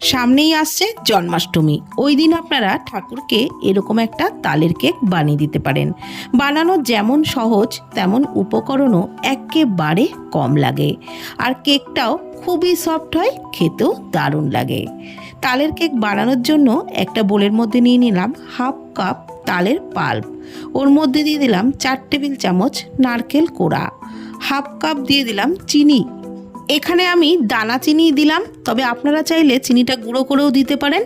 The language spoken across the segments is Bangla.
সামনেই আসছে জন্মাষ্টমী। ওই দিন আপনারা ঠাকুরকে এরকম একটা তালের কেক বানিয়ে দিতে পারেন। বানানো যেমন সহজ, তেমন উপকরণও একেবারে কম লাগে। আর কেকটাও খুবই সফট হয়, খেতেও দারুণ লাগে। তালের কেক বানানোর জন্য একটা বোলের মধ্যে নিয়ে নিলাম হাফ কাপ তালের পাল্প। ওর মধ্যে দিয়ে দিলাম চার টেবিল চামচ নারকেল কোড়া। হাফ কাপ দিয়ে দিলাম চিনি। এখানে আমি দানা চিনি দিলাম, তবে আপনারা চাইলে চিনিটা গুঁড়ো করেও দিতে পারেন।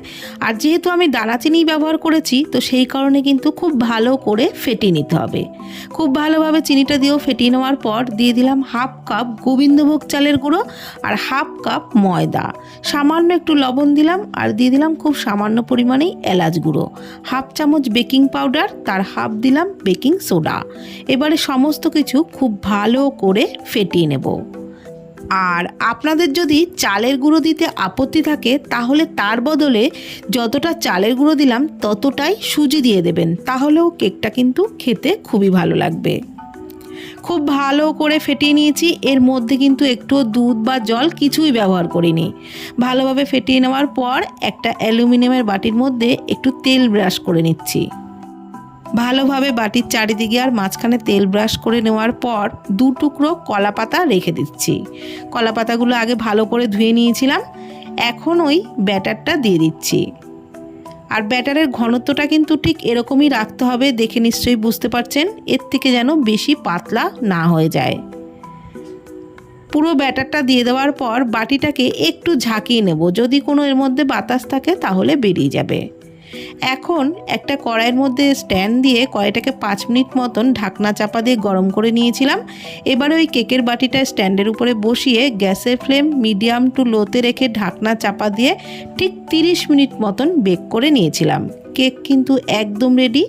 আর যেহেতু আমি দানা চিনি ব্যবহার করেছি, তো সেই কারণে কিন্তু খুব ভালো করে ফেটিয়ে নিতে হবে। খুব ভালোভাবে চিনিটা দিয়েও ফেটিয়ে নেওয়ার পর দিয়ে দিলাম হাফ কাপ গোবিন্দভোগ চালের গুঁড়ো আর হাফ কাপ ময়দা। সামান্য একটু লবণ দিলাম আর দিয়ে দিলাম খুব সামান্য পরিমাণেই এলাচ গুঁড়ো। হাফ চামচ বেকিং পাউডার, তার হাফ দিলাম বেকিং সোডা। এবারে সমস্ত কিছু খুব ভালো করে ফেটিয়ে নেব। আর আপনাদের যদি চালের গুঁড়ো দিতে আপত্তি থাকে, তাহলে তার বদলে যতটা চালের গুঁড়ো দিলাম, ততটাই সুজি দিয়ে দেবেন। তাহলেও কেকটা কিন্তু খেতে খুবই ভালো লাগবে। খুব ভালো করে ফেটিয়ে নিয়েছি। এর মধ্যে কিন্তু একটু দুধ বা জল কিছুই ব্যবহার করিনি। ভালোভাবে ফেটিয়ে নেওয়ার পর একটা অ্যালুমিনিয়ামের বাটির মধ্যে একটু তেল ব্রাশ করে নিচ্ছি। ভালোভাবে বাটির চারিদিকে আর মাঝখানে তেল ব্রাশ করে নেওয়ার পর দু টুকরো কলা পাতা রেখে দিচ্ছি। কলা পাতাগুলো আগে ভালো করে ধুয়ে নিয়েছিলাম। এখন ওই ব্যাটারটা দিয়ে দিচ্ছি। আর ব্যাটারের ঘনত্বটা কিন্তু ঠিক এরকমই রাখতে হবে দেখে নিশ্চয়ই বুঝতে পারছেন, এর থেকে যেন বেশি পাতলা না হয়ে যায়। পুরো ব্যাটারটা দিয়ে দেওয়ার পর বাটিটাকে একটু ঝাঁকিয়ে নেব। যদি কোনো এর মধ্যে বাতাস থাকে তাহলে বেরিয়ে যাবে। এখন একটা কড়াইয়ের মধ্যে স্ট্যান্ড দিয়ে কড়াইটাকে পাঁচ মিনিট মতন ঢাকনা চাপা দিয়ে গরম করে নিয়েছিলাম। এবারে ওই কেকের বাটিটা স্ট্যান্ডের উপরে বসিয়ে গ্যাসের ফ্লেম মিডিয়াম টু লোতে রেখে ঢাকনা চাপা দিয়ে ঠিক তিরিশ মিনিট মতন বেক করে নিয়েছিলাম। কেক কিন্তু একদম রেডি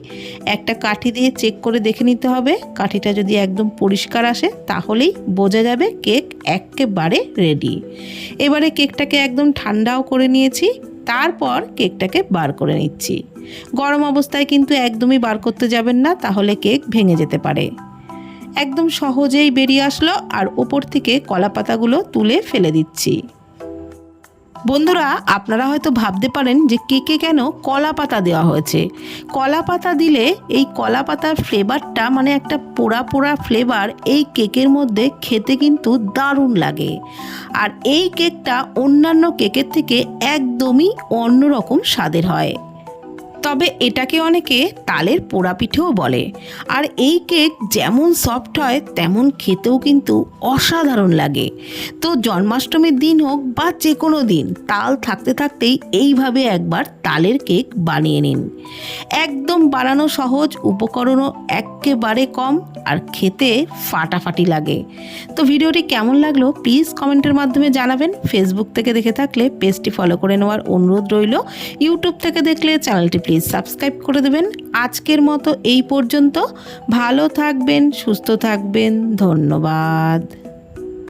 একটা কাঠি দিয়ে চেক করে দেখে নিতে হবে। কাঠিটা যদি একদম পরিষ্কার আসে তাহলেই বোঝা যাবে কেক একেবারে রেডি এবারে কেকটাকে একদম ঠান্ডাও করে নিয়েছি। তারপর কেকটাকে বার করে নিচ্ছি। গরম অবস্থায় কিন্তু একদমই বার করতে যাবেন না, তাহলে কেক ভেঙে যেতে পারে। একদম সহজেই বেরিয়ে আসলো, আর ওপর থেকে কলা পাতাগুলো তুলে ফেলে দিচ্ছি। বন্ধুরা, আপনারা হয়তো ভাবতে পারেন যে কেকে কেন কলা পাতা দেওয়া হয়েছে। কলা পাতা দিলে এই কলা পাতার ফ্লেভারটা মানে একটা পোড়া পোড়া ফ্লেভার এই কেকের মধ্যে খেতে কিন্তু দারুণ লাগে। আর এই কেকটা অন্যান্য কেকের থেকে একদমই অন্যরকম স্বাদের হয়। তবে এটাকে অনেকে তালের পোড়া পিঠেও বলে। আর এই কেক যেমন সফট হয়, তেমন খেতেও কিন্তু অসাধারণ লাগে। তো জন্মাষ্টমীর দিন হোক বা যে কোনো দিন, তাল থাকতে থাকতেই এইভাবে একবার তালের কেক বানিয়ে নিন। একদম বানানো সহজ, উপকরণও একেবারে কম আর খেতে ফাটাফাটি লাগে। তো ভিডিওটি কেমন লাগল প্লিজ কমেন্টের মাধ্যমে জানাবেন। ফেসবুক থেকে দেখে থাকলে পেজটি ফলো করে নেওয়ার অনুরোধ রইল। ইউটিউব থেকে দেখলে চ্যানেলটি প্লিজ সাবস্ক্রাইব করে দেবেন। আজকের মতো এই পর্যন্ত। ভালো থাকবেন সুস্থ থাকবেন। ধন্যবাদ।